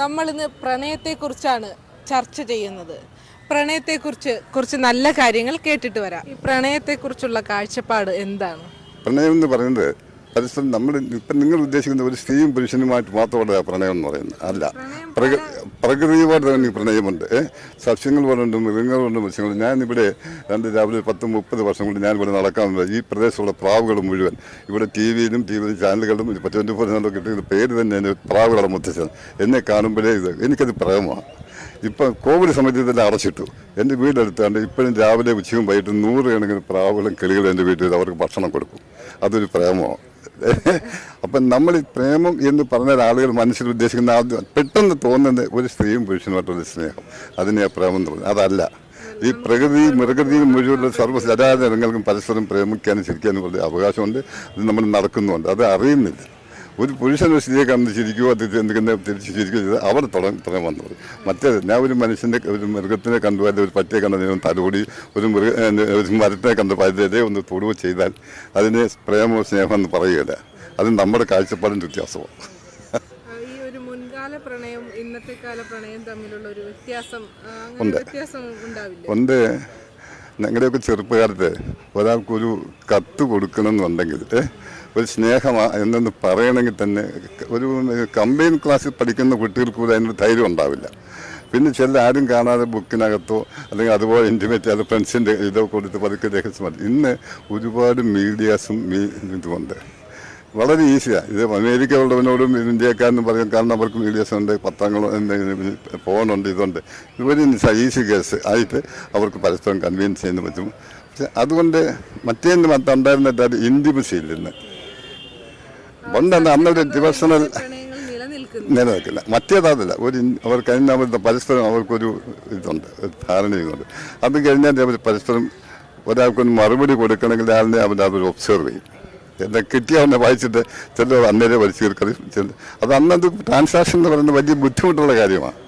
നമ്മൾ ഇന്ന് പ്രണയത്തെക്കുറിച്ചാണ് ചർച്ച ചെയ്യുന്നത്. പ്രണയത്തെക്കുറിച്ച് കുറച്ച് നല്ല കാര്യങ്ങൾ കേട്ടിട്ട് വരാം. ഈ പ്രണയത്തെക്കുറിച്ചുള്ള കാഴ്ചപ്പാട് എന്താണ്? പ്രണയം എന്ന് പറയുന്നത് പരസ്പരം നമ്മൾ ഇപ്പം നിങ്ങൾ ഉദ്ദേശിക്കുന്ന ഒരു സ്ത്രീയും പുരുഷനുമായിട്ട് മാത്രമുള്ള പ്രണയം എന്ന് പറയുന്നത്. അല്ല. പ്രകൃ പ്രകൃതിയുമായിട്ട് തന്നെ പ്രണയമുണ്ട്? സസ്യങ്ങൾ പോലുണ്ട് മൃഗങ്ങളുണ്ട് മത്സ്യങ്ങളുണ്ട് ഞാൻ ഇവിടെ രണ്ട് രാവിലെ പത്ത് മുപ്പത് വർഷം കൊണ്ട് ഞാൻ ഇവിടെ നടക്കാൻ ഈ പ്രദേശത്തുള്ള പ്രാവുകൾ മുഴുവൻ ഇവിടെ ടി വിയിലും ടി വി ചാനലുകളിലും ട്വന്റി ഫോർ ചാനലും കിട്ടുന്ന പേര് തന്നെ എന്റെ പ്രാവുകളുടെ മുത്തച്ഛൻ. എന്നെ കാണുമ്പോഴേ ഇത് എനിക്കത് പ്രേമമാണ്. ഇപ്പം കോവിഡ് സമയത്ത് ഇതെല്ലാം അടച്ചിട്ടു. എന്റെ വീടെടുത്താണ്ട് ഇപ്പോഴും രാവിലെ ഉച്ചയും വൈകിട്ടും നൂറ് കണക്കിന് പ്രാവുകളും കിളികളും എന്റെ വീട്ടിൽ അവർക്ക് ഭക്ഷണം കൊടുക്കും. അതൊരു പ്രേമമാണ്. അപ്പം നമ്മൾ പ്രേമം എന്ന് പറഞ്ഞ ആളുകൾ മനസ്സിൽ ഉദ്ദേശിക്കുന്ന ആദ്യം പെട്ടെന്ന് തോന്നുന്നത് ഒരു സ്ത്രീയും പുരുഷനുമായിട്ടുള്ള സ്നേഹം. അതിനെ പ്രേമം എന്ന് പറയുന്നത്. അതല്ല. ഈ പ്രകൃതി മൃഗതിയിൽ മുഴുവനുള്ള സർവ ജരാജനങ്ങൾക്കും പരസ്പരം പ്രേമിക്കാനും ചിരിക്കാനും ഉള്ള അവകാശമുണ്ട്. അത് നമ്മൾ നടക്കുന്നുണ്ട്. അത് അറിയുന്നില്ല. ഒരു പുരുഷൻ ഒരു സ്ത്രീയെ കണ്ട് ചിരിക്കുവോ അത് എന്തെങ്കിലും തിരിച്ച് ചിരിക്കുകയോ ചെയ്ത് അവിടെ തുടങ്ങി തുടങ്ങി വന്നത് മറ്റേത് ഞാൻ ഒരു മനുഷ്യന്റെ ഒരു മൃഗത്തിനെ കണ്ടു അല്ലെങ്കിൽ ഒരു പട്ടിയെ കണ്ട ഞാൻ തലോടി ഒരു മൃഗ ഒരു മരത്തിനെ കണ്ട് പരിതേ ഒന്ന് തൊടുകയോ ചെയ്താൽ അതിനെ പ്രേമോ സ്നേഹം എന്ന് പറയുകയില്ല. അത് നമ്മുടെ കാഴ്ചപ്പാടിന്റെ വ്യത്യാസമാണ്. പ്രണയം ഇന്നത്തെ കാല പ്രണയം തമ്മിലുള്ള ഒരു വ്യത്യാസം ഉണ്ട്. വ്യത്യാസം ഉണ്ടാവില്ല? ഉണ്ട്. ഞങ്ങളുടെയൊക്കെ ചെറുപ്പകാലത്ത് ഒരാൾക്കൊരു കത്ത് കൊടുക്കണമെന്നുണ്ടെങ്കിൽ ഒരു സ്നേഹമാണ് എന്നൊന്ന് പറയണമെങ്കിൽ തന്നെ ഒരു കമ്പൈൻ ക്ലാസ്സിൽ പഠിക്കുന്ന കുട്ടികൾക്ക് കൂടെ അതിനൊരു ധൈര്യം ഉണ്ടാവില്ല. പിന്നെ ചില ആരും കാണാതെ ബുക്കിനകത്തോ അല്ലെങ്കിൽ അതുപോലെ ഇന്റിമേറ്റ് അത് ഫ്രണ്ട്സിന്റെ ഇതോ കൊടുത്ത് പതുക്കെ രഹസ്യം മതി ഇന്ന് ഒരുപാട് മീഡിയാസും മീ ഇതുമുണ്ട് വളരെ ഈസിയാണ് ഇത് അമേരിക്ക ഉള്ളവനോടും ഇന്ത്യക്കാരനും പറയും കാരണം അവർക്ക് മീഡിയസ് ഉണ്ട് പത്രങ്ങളോ എന്തെങ്കിലും ഫോണുണ്ട് ഇതുണ്ട്. ഇവർ ഈസി കേസ് ആയിട്ട് അവർക്ക് പരസ്പരം കൺവീൻസ് ചെയ്യുന്ന പറ്റും. പക്ഷെ അതുകൊണ്ട് മറ്റേന്ന് മറ്റുണ്ടായിരുന്നിട്ട് ഇന്റിമസി ഇല്ലെന്ന്. പണ്ടെന്ന് അന്നൊരു ഡിവഷണൽ നിലനിൽക്കില്ല. മറ്റേതാതില്ല. ഒരു അവർ അവർ കഴിഞ്ഞാൽ പരസ്പരം അവർക്കൊരു ഇതുണ്ട് ധാരണയുണ്ട്. അത് കഴിഞ്ഞാൽ അവർ പരസ്പരം ഒരാൾക്കൊന്ന് മറുപടി കൊടുക്കണമെങ്കിൽ ആളിനെ അവൻ അവർ ഒബ്സർവ് ചെയ്യും. എന്നെ കിട്ടിയ അവനെ വായിച്ചിട്ട് ചിലർ അന്നേരെ വലിച്ചു തീർക്കറിയും ചില അത് അന്നത് ട്രാൻസാക്ഷൻ എന്ന് പറയുന്നത് വലിയ ബുദ്ധിമുട്ടുള്ള കാര്യമാണ്.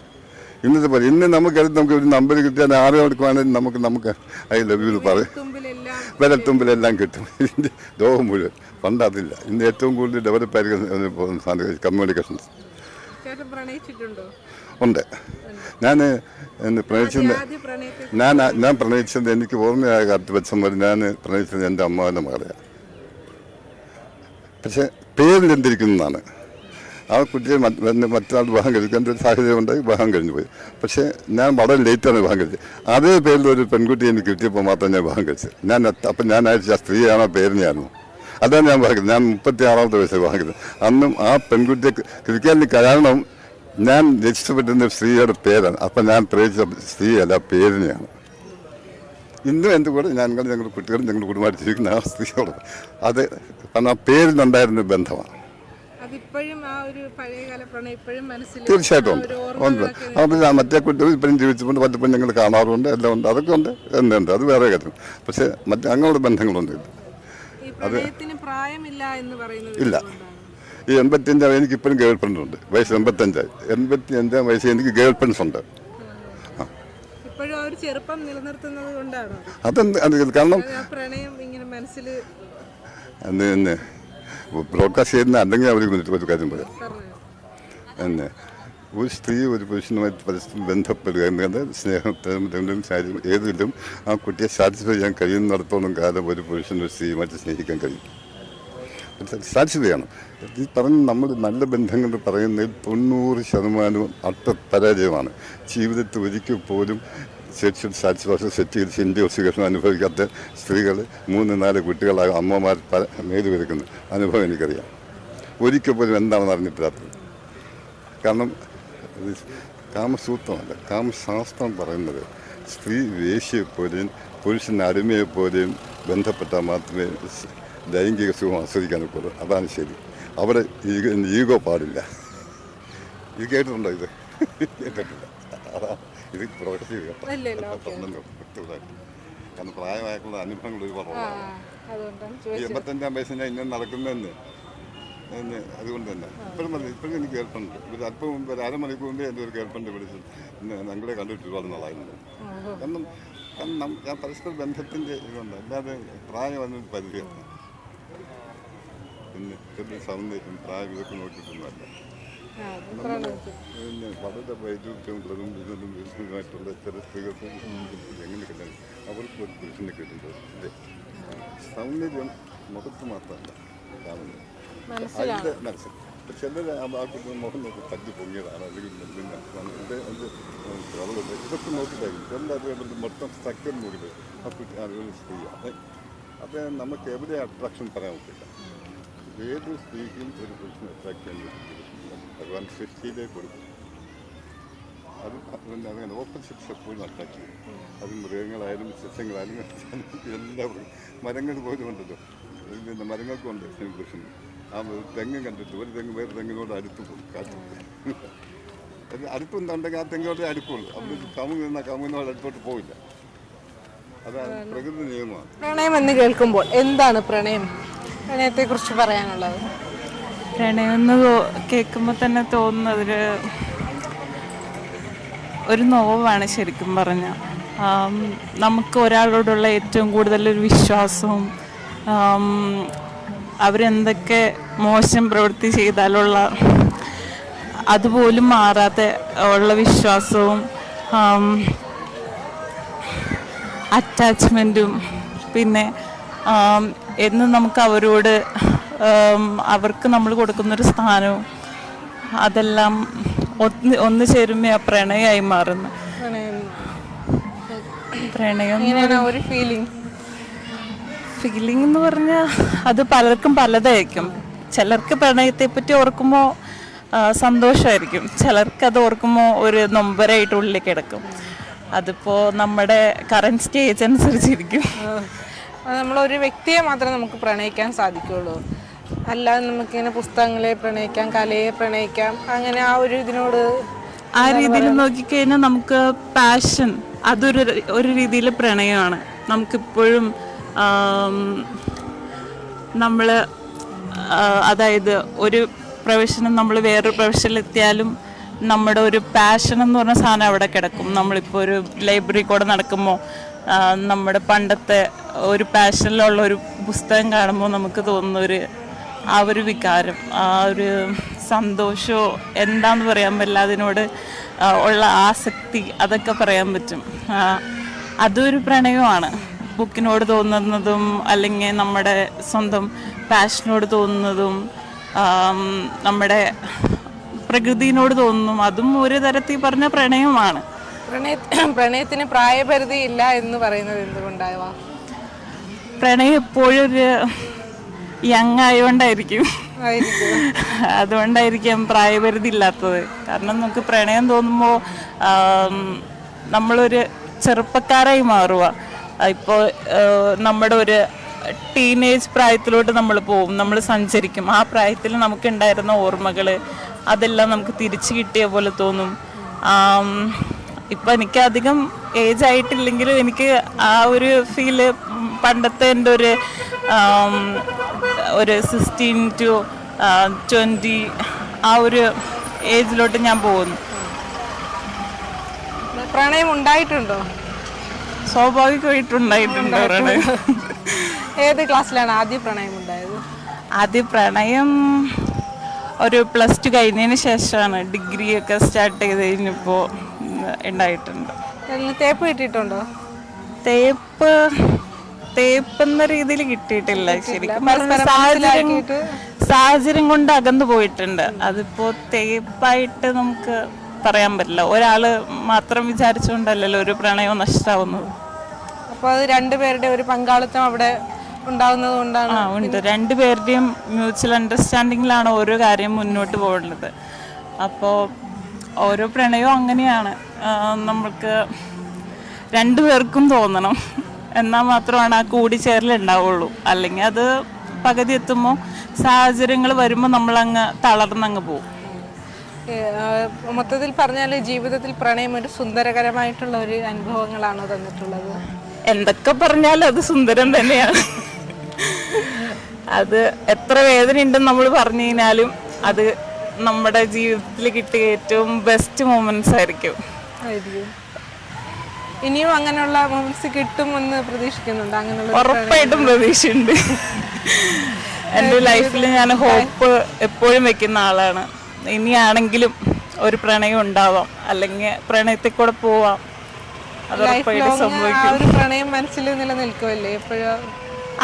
ഇന്നത്തെ പോലെ ഇന്ന് നമുക്ക് നമുക്ക് ഒരു നമ്പർ കിട്ടിയാൽ ആരെ എടുക്കുവാണെങ്കിൽ നമുക്ക് നമുക്ക് ഐ ലവ് യു പറയും തുമ്പിലെല്ലാം വിരൽത്തുമ്പിലെല്ലാം കിട്ടും. ഇതിന്റെ ലോകം മുഴുവൻ. പണ്ട് അതില്ല. ഇന്ന് ഏറ്റവും കൂടുതൽ ഡെവലപ്പ് ആയിരിക്കുന്ന കമ്മ്യൂണിക്കേഷൻസ്. ചേട്ടൻ പ്രണയിച്ചിട്ടുണ്ടോ? ഉണ്ട്. ഞാൻ പ്രണയിച്ചത് ഞാൻ ഞാൻ പ്രണയിച്ചത് എനിക്ക് ഓർമ്മയായ കാലത്ത് വെച്ചം വരെ ഞാൻ പ്രണയിച്ചത് എന്റെ അമ്മാവന്റെ മകളെയാണ് പക്ഷേ പേരിൽ എന്തിരിക്കുന്നതാണ് ആ കുട്ടിയെ മറ്റൊരാൾ വിവാഹം കഴിക്കേണ്ട ഒരു സാഹചര്യം ഉണ്ടായി വിവാഹം കഴിഞ്ഞു പോയി. പക്ഷേ ഞാൻ വളരെ ലേറ്റാണ് വിവാഹം കഴിച്ചത്. അതേ പേരിൽ ഒരു പെൺകുട്ടി എനിക്ക് കിട്ടിയപ്പോൾ മാത്രമേ ഞാൻ വിവാഹം കഴിച്ചത്. ഞാൻ അപ്പം ഞാൻ അയച്ച സ്ത്രീയാണോ പേരിനെയായിരുന്നു. അതാണ് ഞാൻ പറയുന്നത് ഞാൻ മുപ്പത്തി ആറാമത്തെ വയസ്സിൽ പറയുന്നത് അന്നും ആ പെൺകുട്ടിയെ ക്രിക്കറ്റിൽ കാരണം ഞാൻ രക്ഷപ്പെട്ടിരുന്ന സ്ത്രീയുടെ പേരാണ്. അപ്പം ഞാൻ പ്രേരിച്ച സ്ത്രീയല്ല പേരിനെയാണ്. ഇന്നും എന്റെ കൂടെ ഞാൻ ഞങ്ങളുടെ കുട്ടികളും ഞങ്ങളുടെ കുടുംബമായിട്ട് ജീവിക്കുന്ന ആ സ്ത്രീയോട് അത് കാരണം ആ പേരിനുണ്ടായിരുന്ന ബന്ധമാണ്. ആ തീർച്ചയായിട്ടും ആ ഉണ്ട്. ഉണ്ട്. ഞാൻ മറ്റേ കുട്ടികൾ ഇപ്പോഴും ജീവിച്ചുകൊണ്ട് പലപ്പോഴും ഞങ്ങൾ കാണാറുണ്ട് എല്ലാം ഉണ്ട്. അതൊക്കെ ഉണ്ട് എന്തുണ്ട് അത് വേറെ കാര്യം. പക്ഷേ മറ്റേ അങ്ങനെയുള്ള ബന്ധങ്ങളൊന്നും ഇല്ല ഈ പ്രണയത്തിന് പ്രായമില്ല എന്ന് പറയുന്നത് ഇല്ല. എന്തുകൊണ്ടാണ്? ഈ എൺപത്തിയഞ്ചാം എനിക്ക് ഇപ്പോഴും ഗേൾ ഫ്രണ്ട് ഉണ്ട്. വയസ്സ് എൺപത്തഞ്ചായി എൺപത്തി അഞ്ചാം വയസ്സിൽ എനിക്ക് ഗേൾ ഫ്രണ്ട്സ് ഉണ്ട്. അതെന്ത് അത് കാരണം ബ്രോഡ്കാസ്റ്റ് ചെയ്യുന്ന അല്ലെങ്കിൽ അവർ ഒരു കാര്യം പറയാം. തന്നെ ഒരു സ്ത്രീ ഒരു പുരുഷനുമായി പരസ്പരം ബന്ധപ്പെടുക എന്നത് സ്നേഹത്തിലും കാര്യം ഏതിലും ആ കുട്ടിയെ സാറ്റിസ്ഫൈ ചെയ്യാൻ കഴിയുന്നിടത്തോളം കാലം ഒരു പുരുഷനും ഒരു സ്ത്രീയുമായിട്ട് സ്നേഹിക്കാൻ കഴിയും. സാറ്റിസ്ഫൈയാണ്. ഈ പറഞ്ഞ നമ്മൾ നല്ല ബന്ധങ്ങൾ പറയുന്നതിൽ തൊണ്ണൂറ് ശതമാനവും അട്ട പരാജയമാണ് ജീവിതത്തിൽ ഒരിക്കൽ പോലും സെക്ഷൽ സാറ്റിസ്ഫാക്ഷൻ സെറ്റ് ചെയ്ത് ഇൻഡോസിക്കേഷൻ അനുഭവിക്കാത്ത സ്ത്രീകൾ മൂന്ന് നാല് കുട്ടികളായ അമ്മമാർ പല മേലു വരുക്കുന്ന അനുഭവം എനിക്കറിയാം. ഒരിക്കൽ പോലും എന്താണെന്ന് അറിഞ്ഞിട്ടില്ലാത്തത്. കാരണം ഇത് കാമസൂത്രമല്ല കാമശാസ്ത്രം പറയുന്നത് സ്ത്രീ വേശ്യയെപ്പോലെയും പുരുഷൻ അടിമയെപ്പോലെയും ബന്ധപ്പെട്ടാൽ മാത്രമേ ലൈംഗിക സുഖം ആസ്വദിക്കാൻ ഒക്കുള്ളൂ അതാണ് ശരി. അവിടെ ഈഗോ പാടില്ല. ഇത് കേട്ടിട്ടുണ്ടോ ഇത്? കേട്ടിട്ടില്ല. ഇത് ഓക്കേ. കാരണം പ്രായമായിട്ടുള്ള അനുഭവങ്ങൾ ഒരുപാട് ആ അതുകൊണ്ടാണ് ഈ ചോദിച്ചത് എൺപത്തഞ്ചാം വയസ്സിന് ഇന്നും നടക്കുന്നതെന്ന് അതുകൊണ്ട് തന്നെ. ഇപ്പോഴും മതി ഇപ്പോഴും എനിക്ക് കേൾപ്പുണ്ട്. ഒരു അല്പം മുമ്പ് ഒരു അരമണിക്കൂർ മുമ്പേ എന്റെ ഒരു കേൾപ്പുണ്ട് വിളിച്ചു. ഞങ്ങളെ കണ്ടിട്ട് ഒരുപാട് നാളായിരുന്നു കാരണം കാരണം ഞാൻ പരസ്പര ബന്ധത്തിന്റെ ഇതുണ്ട് അല്ലാതെ പ്രായം വന്നിട്ട് പരിധിയാണ് പിന്നെ ചെറിയ സൗന്ദര്യം പ്രായം ഇതൊക്കെ നോക്കിയിട്ടൊന്നുമല്ല. പിന്നെ വളരെ വൈദ്യുതവും ഇതൊന്നും വിരുദ്ധമായിട്ടുള്ള ചില സ്ത്രീകൾക്ക് എങ്ങനെ കിട്ടാൻ അവർക്ക് ഒരു പുരുഷനെ കിട്ടുന്നത്. സൗന്ദര്യം മുഖത്ത് മാത്രമല്ല. കാണുന്നത് അതിന്റെ മനസ്സിൽ ചിലർ മുഖം തല്ലി പൊങ്ങിയതാണ് അല്ലെങ്കിൽ പിന്നെ ഇത് ഇത് അവളുണ്ട് ഇതൊക്കെ നോക്കിയിട്ടായിരിക്കും എല്ലാവരും മൊത്തം സ്ട്രക്ചർ നോക്കിയിട്ട് അപ്പോൾ ആളുകൾ സ്ത്രീയാണ് അപ്പോൾ നമുക്ക് എവിടെ അട്രാക്ഷൻ പറയാൻ പറ്റില്ല ഏത് സ്ത്രീക്കും ഒരു പുരുഷനെ അട്രാക്ട് ചെയ്യാൻ ഭഗവാൻ സൃഷ്ടിയിലേ കൊടുക്കും അത് അതുകൊണ്ട് അങ്ങനെ ഓപ്പോസിറ്റ്സ് എപ്പോഴും അട്രാക്ട് ചെയ്യും അത് മൃഗങ്ങളായാലും സസ്യങ്ങളായാലും എല്ലാവരും മരങ്ങൾ പോലും ഉണ്ടല്ലോ പിന്നെ മരങ്ങൾക്കുണ്ട് പുരുഷൻ ആ ഒരു തെങ്ങ് കണ്ടിട്ട് ഒരു തെങ്ങ് വേറെ തെങ്ങിനോട് അടുത്ത് പോകും കാറ്റ്. അത് അടുപ്പുണ്ടെങ്കിൽ ആ തെങ്ങിനോട് അടുപ്പുള്ളൂ അവിടെ കമുങ്ങ് നിന്നാൽ കമുങ്ങിനോട് അടുത്തോട്ട് പോവില്ല. അതാണ് പ്രകൃതി നിയമമാണ് പ്രണയം എന്ന് കേൾക്കുമ്പോൾ എന്താണ് പ്രണയം? പ്രണയത്തെ കുറിച്ച് പറയാനുള്ളത്. പ്രണയം എന്ന് കേൾക്കുമ്പോൾ തന്നെ തോന്നുന്നത് ഒരു നോവാണ് ശരിക്കും പറഞ്ഞ. നമുക്ക് ഒരാളോടുള്ള ഏറ്റവും കൂടുതലൊരു വിശ്വാസവും ആം, അവരെന്തൊക്കെ മോശം പ്രവൃത്തി ചെയ്താലുള്ള അതുപോലും മാറാത്ത ഉള്ള വിശ്വാസവും അറ്റാച്ച്മെന്റും പിന്നെ എന്നും നമുക്ക് അവരോട് അവർക്ക് നമ്മൾ കൊടുക്കുന്നൊരു സ്ഥാനവും അതെല്ലാം ഒന്ന് ഒന്ന് ചേരുമ്പോൾ ആ പ്രണയമായി മാറുന്നു. പ്രണയം. പ്രണയം. ഒരു ഫീലിംഗ് ഫീലിംഗ് എന്ന് പറഞ്ഞാൽ അത് പലർക്കും പലതായിരിക്കും. ചിലർക്ക് പ്രണയത്തെ പറ്റി ഓർക്കുമ്പോൾ സന്തോഷമായിരിക്കും ചിലർക്ക് അത് ഓർക്കുമ്പോൾ ഒരു നൊമ്പരായിട്ട് ഉള്ളിൽ കിടക്കും. അതിപ്പോൾ നമ്മുടെ കറണ്ട് സ്റ്റേജ് അനുസരിച്ചിരിക്കും. നമ്മൾ ഒരു വ്യക്തിയെ മാത്രമേ നമുക്ക് പ്രണയിക്കാൻ സാധിക്കുകയുള്ളൂ അല്ലാതെ നമുക്കിങ്ങനെ പുസ്തകങ്ങളെ പ്രണയിക്കാം കലയെ പ്രണയിക്കാം അങ്ങനെ ആ ഒരു ഇതിനോട് ആ രീതിയിൽ നോക്കിക്കഴിഞ്ഞാൽ നമുക്ക് പാഷൻ അതൊരു ഒരു രീതിയിൽ പ്രണയമാണ്. നമുക്കിപ്പോഴും നമ്മൾ അതായത് ഒരു പ്രൊഫഷനും നമ്മൾ വേറൊരു പ്രൊഫഷനിലെത്തിയാലും നമ്മുടെ ഒരു പാഷൻ എന്ന് പറഞ്ഞ സാധനം അവിടെ കിടക്കും. നമ്മളിപ്പോൾ ഒരു ലൈബ്രറി കൂടെ നടക്കുമ്പോൾ നമ്മുടെ പണ്ടത്തെ ഒരു പാഷനിലുള്ള ഒരു പുസ്തകം കാണുമ്പോൾ നമുക്ക് തോന്നുന്ന ഒരു ആ ഒരു വികാരം ആ ഒരു സന്തോഷമോ എന്താന്ന് പറയാൻ പറ്റില്ല അതിനോട് ഉള്ള ആസക്തി അതൊക്കെ പറയാൻ പറ്റും. അതൊരു പ്രണയമാണ്. ബുക്കിനോട് തോന്നുന്നതും അല്ലെങ്കിൽ നമ്മുടെ സ്വന്തം പാഷനോട് തോന്നുന്നതും നമ്മുടെ പ്രകൃതിനോട് തോന്നുന്നതും അതും ഒരു തരത്തിൽ പറഞ്ഞ പ്രണയമാണ് പ്രണയ പ്രണയത്തിന് പ്രായപരിധി ഇല്ല എന്ന് പറയുന്നത് എന്തുകൊണ്ടാവാ? പ്രണയം എപ്പോഴും ഒരു യങ് ആയതുകൊണ്ടായിരിക്കും. അതുകൊണ്ടായിരിക്കാം പ്രായപരിധി ഇല്ലാത്തത്. കാരണം നമുക്ക് പ്രണയം തോന്നുമ്പോൾ നമ്മളൊരു ചെറുപ്പക്കാരായി മാറുക. ഇപ്പോൾ നമ്മുടെ ഒരു ടീനേജ് പ്രായത്തിലോട്ട് നമ്മൾ പോകും നമ്മൾ സഞ്ചരിക്കും. ആ പ്രായത്തിൽ നമുക്കുണ്ടായിരുന്ന ഓർമ്മകൾ അതെല്ലാം നമുക്ക് തിരിച്ചു കിട്ടിയ പോലെ തോന്നും. ഇപ്പം എനിക്ക് അധികം ഏജ് ആയിട്ടില്ലെങ്കിലും എനിക്ക് ആ ഒരു ഫീൽ പണ്ടത്തെ എന്റെ ഒരു ഒരു സിക്സ്റ്റീൻ ടു ട്വന്റി ആ ഒരു ഏജിലോട്ട് ഞാൻ പോകുന്നു. പ്രണയം ഉണ്ടായിട്ടുണ്ടോ? സ്വാഭാവികമായിട്ടുണ്ടായിട്ടുണ്ട് പ്രണയം ഏത് ക്ലാസ്സിലാണ് ആദ്യ പ്രണയം ഉണ്ടായത്? ആദ്യ പ്രണയം ഒരു പ്ലസ് ടു കഴിഞ്ഞതിന് ശേഷമാണ് ഡിഗ്രി ഒക്കെ സ്റ്റാർട്ട് ചെയ്ത് കഴിഞ്ഞപ്പോൾ ഉണ്ടായിട്ടുണ്ട്. തേപ്പ് കിട്ടിയിട്ടുണ്ടോ? തേപ്പ് തേപ്പ് എന്ന രീതിയിൽ കിട്ടിയിട്ടില്ല ശരിക്കും. സാഹചര്യം കൊണ്ട് അകന്നു പോയിട്ടുണ്ട്. അതിപ്പോ തേപ്പായിട്ട് നമുക്ക് പറയാൻ പറ്റില്ല. ഒരാൾ മാത്രം വിചാരിച്ചുകൊണ്ടല്ലല്ലോ ഒരു പ്രണയം നഷ്ടാവുന്നത് അപ്പോൾ അത് രണ്ടുപേരുടെ ഒരു പങ്കാളിത്തം അവിടെ ഉണ്ടാവുന്നത് കൊണ്ടാണ്. ആ ഉണ്ട്. രണ്ടുപേരുടെയും മ്യൂച്വൽ അണ്ടർസ്റ്റാൻഡിങ്ങിലാണ് ഓരോ കാര്യം മുന്നോട്ട് പോകുന്നത് അപ്പോൾ ഓരോ പ്രണയവും അങ്ങനെയാണ്. നമ്മൾക്ക് നമുക്ക് രണ്ടുപേർക്കും തോന്നണം. എന്നാൽ മാത്രമാണ് ആ കൂടിച്ചേരൽ ഉണ്ടാവുള്ളൂ. അല്ലെങ്കിൽ അത് പകുതി എത്തുമ്പോൾ സാഹചര്യങ്ങൾ വരുമ്പോൾ നമ്മളങ്ങ് തളർന്നങ്ങ് പോകും മൊത്തത്തിൽ പറഞ്ഞാൽ ജീവിതത്തിൽ പ്രണയം ഒരു സുന്ദരകരമായിട്ടുള്ള ഒരു അനുഭവങ്ങളാണ് തന്നിട്ടുള്ളത്. എന്തൊക്കെ പറഞ്ഞാലും അത് സുന്ദരം തന്നെയാണ്. അത് എത്ര വേദന ഉണ്ടെന്ന് നമ്മൾ പറഞ്ഞു കഴിഞ്ഞാലും അത് നമ്മുടെ ജീവിതത്തിൽ കിട്ടിയ ഏറ്റവും ബെസ്റ്റ് മൂമെന്റ്സ് ആയിരിക്കും. ഇനിയും അങ്ങനെയുള്ള മൂമെന്റ്സ് കിട്ടുമെന്ന് പ്രതീക്ഷിക്കുന്നുണ്ട്. അങ്ങനെയുള്ള ഉറപ്പായിട്ടും പ്രതീക്ഷയുണ്ട്. എന്റെ ലൈഫിൽ ഞാൻ ഹോപ്പ് എപ്പോഴും വെക്കുന്ന ആളാണ്. ഇനിയാണെങ്കിലും ഒരു പ്രണയം ഉണ്ടാവാം. അല്ലെങ്കിൽ പ്രണയത്തിൽ കൂടെ പോവാം. ലൈഫ് ഉറപ്പായിട്ട് ലോങ് ആ ഒരു പ്രണയം മനസ്സിൽ നിലനിൽക്കുമല്ലേ എപ്പോഴും?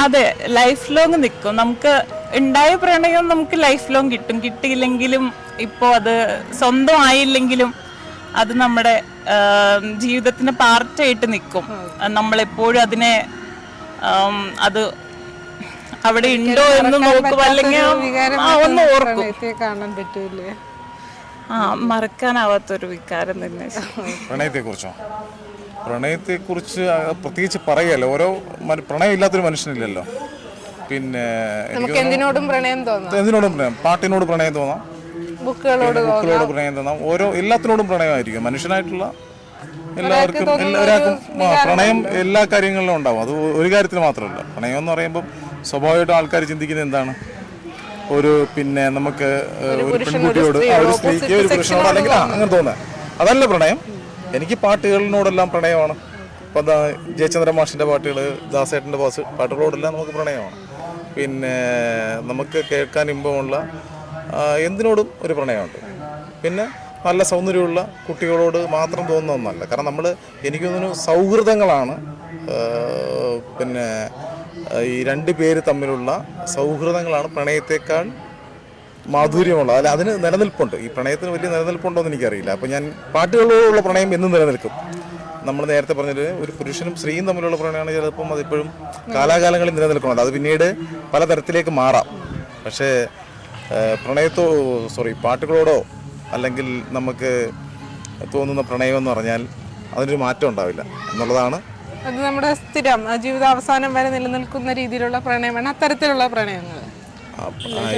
അതെ ലൈഫ് ലോങ് നിൽക്കും. നമുക്ക് ഉണ്ടായ പ്രണയം നമുക്ക് ലൈഫ് ലോങ് കിട്ടും. കിട്ടിയില്ലെങ്കിലും ഇപ്പോൾ അത് സ്വന്തമായില്ലെങ്കിലും അത് നമ്മുടെ ജീവിതത്തിന് ജീവിതത്തിന്റെ പാർട്ടായിട്ട് നിൽക്കും. നമ്മളെപ്പോഴും അതിനെ അത് അവിടെ ഉണ്ടോ എന്ന് നോക്കും. അല്ലെങ്കിൽ ആ ഒന്ന് ഓർക്കും. പ്രണയത്തെ കാണാൻ പറ്റൂലേ ആ മറക്കാനാവാത്തൊരു വികാരം തന്നെ. പ്രണയത്തെക്കുറിച്ചോ? പ്രണയത്തെക്കുറിച്ച് പ്രത്യേകിച്ച് പറയുകയല്ലോ ഓരോ പ്രണയം ഇല്ലാത്തൊരു മനുഷ്യനില്ലല്ലോ. പിന്നെ എനിക്ക് എന്തിനോടും പ്രണയം തോന്നാം. എന്തിനോടും പ്രണയം? പാട്ടിനോട് പ്രണയം തോന്നാം. ബുക്കുകളോട് ബുക്കുകളോട് പ്രണയം തോന്നാം. ഓരോ എല്ലാത്തിനോടും പ്രണയമായിരിക്കും. മനുഷ്യനായിട്ടുള്ള എല്ലാവർക്കും എല്ലാവർക്കും പ്രണയം എല്ലാ കാര്യങ്ങളിലും ഉണ്ടാവും. അത് ഒരു കാര്യത്തിൽ മാത്രമല്ല. പ്രണയം എന്ന് പറയുമ്പോൾ സ്വാഭാവികമായിട്ടും ആൾക്കാർ ചിന്തിക്കുന്നത് എന്താണ്? ഒരു പിന്നെ നമുക്ക് ഒരു പെൺകുട്ടിയോട് ഒരു സ്ത്രീക്ക് ഒരു പുരുഷനോട് അല്ലെങ്കിൽ അങ്ങനെ തോന്നുക അതല്ല പ്രണയം. എനിക്ക് പാട്ടുകളിനോടെല്ലാം പ്രണയമാണ്. ഇപ്പം എന്താ ജയചന്ദ്ര മാഷിന്റെ പാട്ടുകൾ ദാസേട്ടന്റെ പാസ് പാട്ടുകളോടെല്ലാം നമുക്ക് പ്രണയമാണ്. പിന്നെ നമുക്ക് കേൾക്കാൻ ഇമ്പമുള്ള എന്തിനോടും ഒരു പ്രണയമുണ്ട്. പിന്നെ നല്ല സൗന്ദര്യമുള്ള കുട്ടികളോട് മാത്രം തോന്നുന്ന ഒന്നല്ല. കാരണം നമ്മൾ എനിക്ക് സൗഹൃദങ്ങളാണ്. പിന്നെ ഈ രണ്ട് പേര് തമ്മിലുള്ള സൗഹൃദങ്ങളാണ് പ്രണയത്തെക്കാൾ മാധുര്യമുള്ള അല്ല അതിന് നിലനിൽപ്പുണ്ട്. ഈ പ്രണയത്തിന് വലിയ നിലനിൽപ്പുണ്ടോ എന്ന് എനിക്കറിയില്ല. അപ്പോൾ ഞാൻ പാട്ടുകളോടുള്ള പ്രണയം എന്നും നിലനിൽക്കും. നമ്മൾ നേരത്തെ പറഞ്ഞത് ഒരു പുരുഷനും സ്ത്രീയും തമ്മിലുള്ള പ്രണയമാണ് ചിലപ്പം അതിപ്പോഴും കാലാകാലങ്ങളിൽ നിലനിൽക്കുന്നത്. അത് പിന്നീട് പലതരത്തിലേക്ക് മാറാം. പക്ഷേ പ്രണയത്തോ സോറി പാട്ടുകളോടോ അല്ലെങ്കിൽ നമുക്ക് തോന്നുന്ന പ്രണയം എന്ന് പറഞ്ഞാൽ അതിനൊരു മാറ്റം ഉണ്ടാവില്ല എന്നുള്ളതാണ്. അത് നമ്മുടെ സ്ഥിരം ജീവിതാവസാനം വരെ നിലനിൽക്കുന്ന രീതിയിലുള്ള പ്രണയമാണ് അത്തരത്തിലുള്ള പ്രണയങ്ങൾ.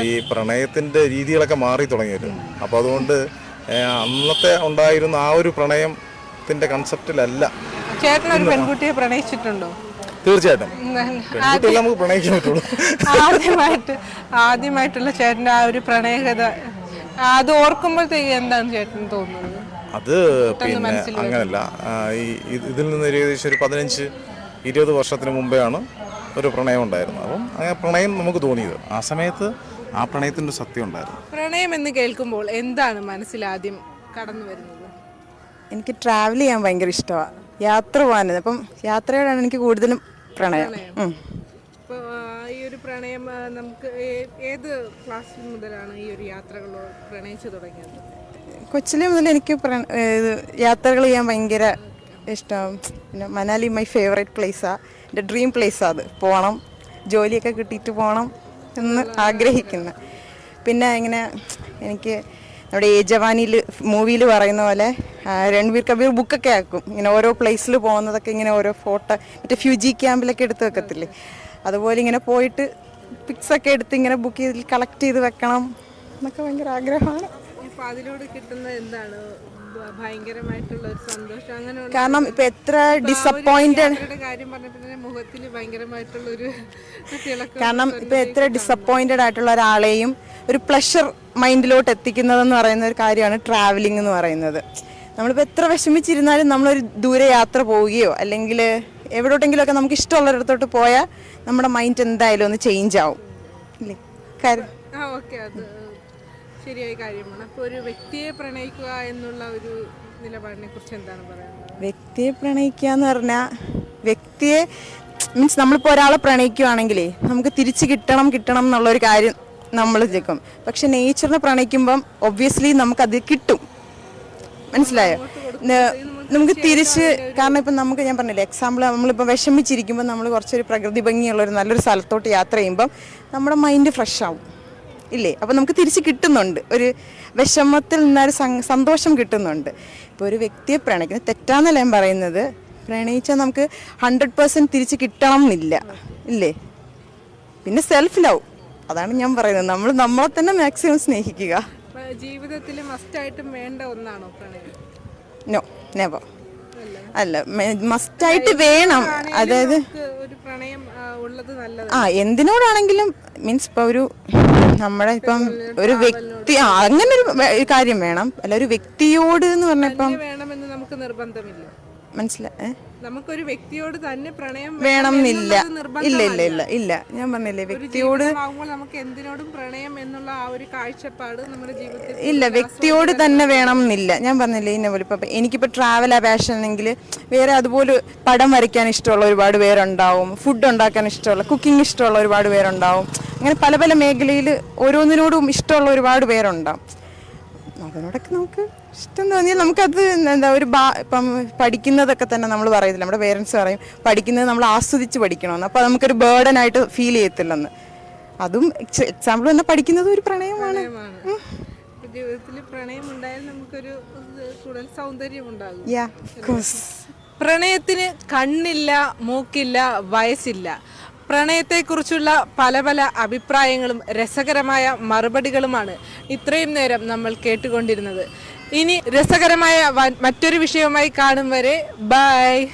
ഈ പ്രണയത്തിന്റെ രീതികളൊക്കെ മാറി തുടങ്ങിയത്. അപ്പോൾ അതുകൊണ്ട് അന്നത്തെ ഉണ്ടായിരുന്ന ആ ഒരു പ്രണയത്തിന്റെ കൺസെപ്റ്റിലല്ല ചേട്ടൻ ഒരു പെൺകുട്ടിയെ പ്രണയിച്ചിട്ടുണ്ടോ? തീർച്ചയായിട്ടും. പെൺകുട്ടിയെല്ലാം നമുക്ക് പ്രണയിക്കാൻ പറ്റുള്ളൂ. ആദ്യമായിട്ട് ആദ്യമായിട്ടുള്ള ചേട്ടന്റെ ആ ഒരു പ്രണയകഥ. അത് ഓർക്കുമ്പോഴത്തേക്ക് എന്താണ് ചേട്ടൻ തോന്നുന്നത്? അത് പിന്നെ അങ്ങനല്ല. ഈ ഇത് ഇതിൽ നിന്ന് ഏകദേശം ഒരു പതിനഞ്ച് ഇരുപത് വർഷത്തിന് മുമ്പെയാണ് ഒരു പ്രണയം ഉണ്ടായിരുന്നു. അപ്പം ആ പ്രണയം നമുക്ക് തോന്നിയത്. ആ സമയത്ത് ആ പ്രണയത്തിന്റെ സത്യം ഉണ്ടായിരുന്നു. പ്രണയം എന്ന് കേൾക്കുമ്പോൾ എന്താണ് മനസ്സിൽ ആദ്യം കടന്നു വരുന്നത്? എനിക്ക് ട്രാവൽ ചെയ്യാൻ ഭയങ്കര ഇഷ്ടമാണ് യാത്ര പോകാനാണ്. അപ്പം യാത്രയോടാണ് എനിക്ക് കൂടുതലും പ്രണയം. ഇപ്പോൾ ഈ ഒരു പ്രണയം നമുക്ക് ഏത് ക്ലാസ്സിൽ മുതലാണ് ഈ ഒരു യാത്രകളോ പ്രണയിച്ചു തുടങ്ങിയത്? കൊച്ചിലെ മുതൽ എനിക്ക് യാത്രകൾ ചെയ്യാൻ ഭയങ്കര ഇഷ്ടം. പിന്നെ മനാലി മൈ ഫേവറേറ്റ് പ്ലേസാണ് എന്റെ ഡ്രീം പ്ലേസാണ് അത്. പോകണം ജോലിയൊക്കെ കിട്ടിയിട്ട് പോകണം എന്ന് ആഗ്രഹിക്കുന്നു. പിന്നെ ഇങ്ങനെ എനിക്ക് നമ്മുടെ ഏ ജവാനിൽ മൂവിയിൽ പറയുന്ന പോലെ രൺവീർ കബീർ ബുക്കൊക്കെ ആക്കും. ഇങ്ങനെ ഓരോ പ്ലേസിൽ പോകുന്നതൊക്കെ ഇങ്ങനെ ഓരോ ഫോട്ടോ മറ്റേ ഫ്യൂജി ക്യാമ്പിലൊക്കെ എടുത്ത് വെക്കത്തില്ലേ? അതുപോലെ ഇങ്ങനെ പോയിട്ട് പിക്സ് ഒക്കെ എടുത്ത് ഇങ്ങനെ ബുക്ക് ചെയ്ത് കളക്ട് ചെയ്ത് വെക്കണം എന്നൊക്കെ ഭയങ്കര ആഗ്രഹമാണ്. അതിലൂടെ കിട്ടുന്ന എന്താണ് ഭയങ്കരമായിട്ടുള്ള ഒരു സന്തോഷം. അങ്ങനെ കാരണം ഇപ്പൊ എത്ര ഡിസപ്പോയിന്റഡ് കാര്യം പറഞ്ഞപ്പോൾ തന്നെ മുഖത്തിൽ ഭയങ്കരമായിട്ടുള്ള ഒരു കാരണം ഇപ്പൊ എത്ര ഡിസപ്പോയിന്റഡ് ആയിട്ടുള്ള ഒരാളെയും ഒരു പ്ലഷർ മൈൻഡിലോട്ട് എത്തിക്കുന്നതെന്ന് പറയുന്ന ഒരു കാര്യമാണ് ട്രാവലിംഗ് എന്ന് പറയുന്നത്. നമ്മളിപ്പോൾ എത്ര വിഷമിച്ചിരുന്നാലും നമ്മളൊരു ദൂരെ യാത്ര പോവുകയോ അല്ലെങ്കിൽ എവിടോട്ടെങ്കിലുമൊക്കെ നമുക്ക് ഇഷ്ടമുള്ളൊരിടത്തോട്ട് പോയാൽ നമ്മുടെ മൈൻഡ് എന്തായാലും ഒന്ന് ചേഞ്ച് ആവും. ഇല്ലേ? കാര്യം ആ ഓക്കെ അത് ശരിയായ കാര്യമാണ്. അപ്പോൾ ഒരു വ്യക്തിയെ പ്രണയിക്കുക എന്നുള്ള ഒരു നിലപാടിനെ കുറിച്ച് എന്താണ് പറയുന്നത്? വ്യക്തിയെ പ്രണയിക്കുക എന്ന് പറഞ്ഞാൽ വ്യക്തിയെ മീൻസ് നമ്മളിപ്പോൾ ഒരാളെ പ്രണയിക്കുകയാണെങ്കിലേ നമുക്ക് തിരിച്ച് കിട്ടണം കിട്ടണം എന്നുള്ളൊരു കാര്യം നമ്മൾ ചെക്കും പക്ഷെ നേച്ചറിനെ പ്രണയിക്കുമ്പം ഒബ്വിയസ്ലി നമുക്കത് കിട്ടും. മനസ്സിലായോ? നമുക്ക് തിരിച്ച് കാരണം ഇപ്പം നമുക്ക് ഞാൻ പറഞ്ഞില്ലേ എക്സാമ്പിൾ നമ്മളിപ്പോൾ വിഷമിച്ചിരിക്കുമ്പോൾ നമ്മൾ കുറച്ചൊരു പ്രകൃതി ഭംഗിയുള്ള ഒരു നല്ലൊരു സ്ഥലത്തോട്ട് യാത്ര ചെയ്യുമ്പം നമ്മുടെ മൈൻഡ് ഫ്രഷ് ആവും. ഇല്ലേ? അപ്പോൾ നമുക്ക് തിരിച്ച് കിട്ടുന്നുണ്ട്. ഒരു വിഷമത്തിൽ നിന്നൊരു സന്തോഷം കിട്ടുന്നുണ്ട്. ഇപ്പോൾ ഒരു വ്യക്തിയെ പ്രണയിക്കുന്നത് തെറ്റാന്നല്ല ഞാൻ പറയുന്നത്? പ്രണയിച്ചാൽ നമുക്ക് ഹൺഡ്രഡ് പേഴ്സന്റ് തിരിച്ച് കിട്ടണം എന്നില്ല ഇല്ലേ? പിന്നെ സെൽഫ് ലവ് അതാണ് ഞാൻ പറയുന്നത്. നമ്മൾ നമ്മളെ തന്നെ മാക്സിമം സ്നേഹിക്കുക. ജീവിതത്തിൽ മസ്റ്റായിട്ടും വേണ്ട ഒന്നാണോ പ്രണയം? നോ നെവർ അല്ല. മസ്റ്റായിട്ട് വേണം. അതായത് ആ എന്തിനോടാണെങ്കിലും മീൻസ് ഇപ്പൊ ഒരു നമ്മുടെ ഇപ്പം ഒരു വ്യക്തി ആ അങ്ങനെ ഒരു വേ- കാര്യം വേണം. അല്ല ഒരു വ്യക്തിയോട് എന്ന് പറഞ്ഞപ്പം വേണമെന്ന് നമുക്ക് നിർബന്ധമില്ല. മനസ്സിലായി നമുക്കൊരു വ്യക്തിയോട് തന്നെ പ്രണയം വേണമെന്നില്ല. ഇല്ല ഇല്ല ഇല്ല ഇല്ല. ഞാൻ പറഞ്ഞില്ലേ വ്യക്തിയോട് നമുക്ക് എന്തിനോടും പ്രണയം എന്നുള്ള ആ ഒരു കാഴ്ചപ്പാട് നമ്മുടെ ജീവിതത്തിൽ ഇല്ല വ്യക്തിയോട് തന്നെ വേണം എന്നില്ല ഞാൻ പറഞ്ഞില്ലേ ഇന്ന പോലെ ഇപ്പം എനിക്കിപ്പോൾ ട്രാവൽ എങ്കിൽ വേറെ അതുപോലെ പടം വരയ്ക്കാൻ ഇഷ്ടമുള്ള ഒരുപാട് പേരുണ്ടാവും. ഫുഡ് ഉണ്ടാക്കാൻ ഇഷ്ടമുള്ള കുക്കിംഗ് ഇഷ്ടമുള്ള ഒരുപാട് പേരുണ്ടാവും. അങ്ങനെ പല പല മേഖലയിൽ ഓരോന്നിനോടും ഇഷ്ടമുള്ള ഒരുപാട് പേരുണ്ടാവും. അതിനോടൊക്കെ നമുക്ക് ഇഷ്ടം തോന്നിയാൽ നമുക്കത് എന്താ ഒരു ബാ ഇപ്പം പഠിക്കുന്നതൊക്കെ തന്നെ നമ്മൾ പറയത്തില്ല. നമ്മുടെ പേരൻസ് പറയും പഠിക്കുന്നത് നമ്മൾ ആസ്വദിച്ച് പഠിക്കണമെന്ന്. അപ്പോൾ നമുക്കൊരു ബേർഡൻ ആയിട്ട് ഫീൽ ചെയ്യത്തില്ലെന്ന്. അതും എക്സാമ്പിൾ തന്നെ പഠിക്കുന്നത് ഒരു പ്രണയമാണ്. ജീവിതത്തിൽ പ്രണയം ഉണ്ടായാൽ നമുക്കൊരു കൂടുതൽ സൗന്ദര്യം ഉണ്ടാകും പ്രണയത്തിന് കണ്ണില്ല മൂക്കില്ല വയസ്സില്ല. പ്രണയത്തെക്കുറിച്ചുള്ള പല പല അഭിപ്രായങ്ങളും രസകരമായ മറുപടികളുമാണ് ഇത്രയും നേരം നമ്മൾ കേട്ടുകൊണ്ടിരുന്നത്. ഇനി രസകരമായ മറ്റൊരു വിഷയവുമായി കാണും വരെ. ബൈ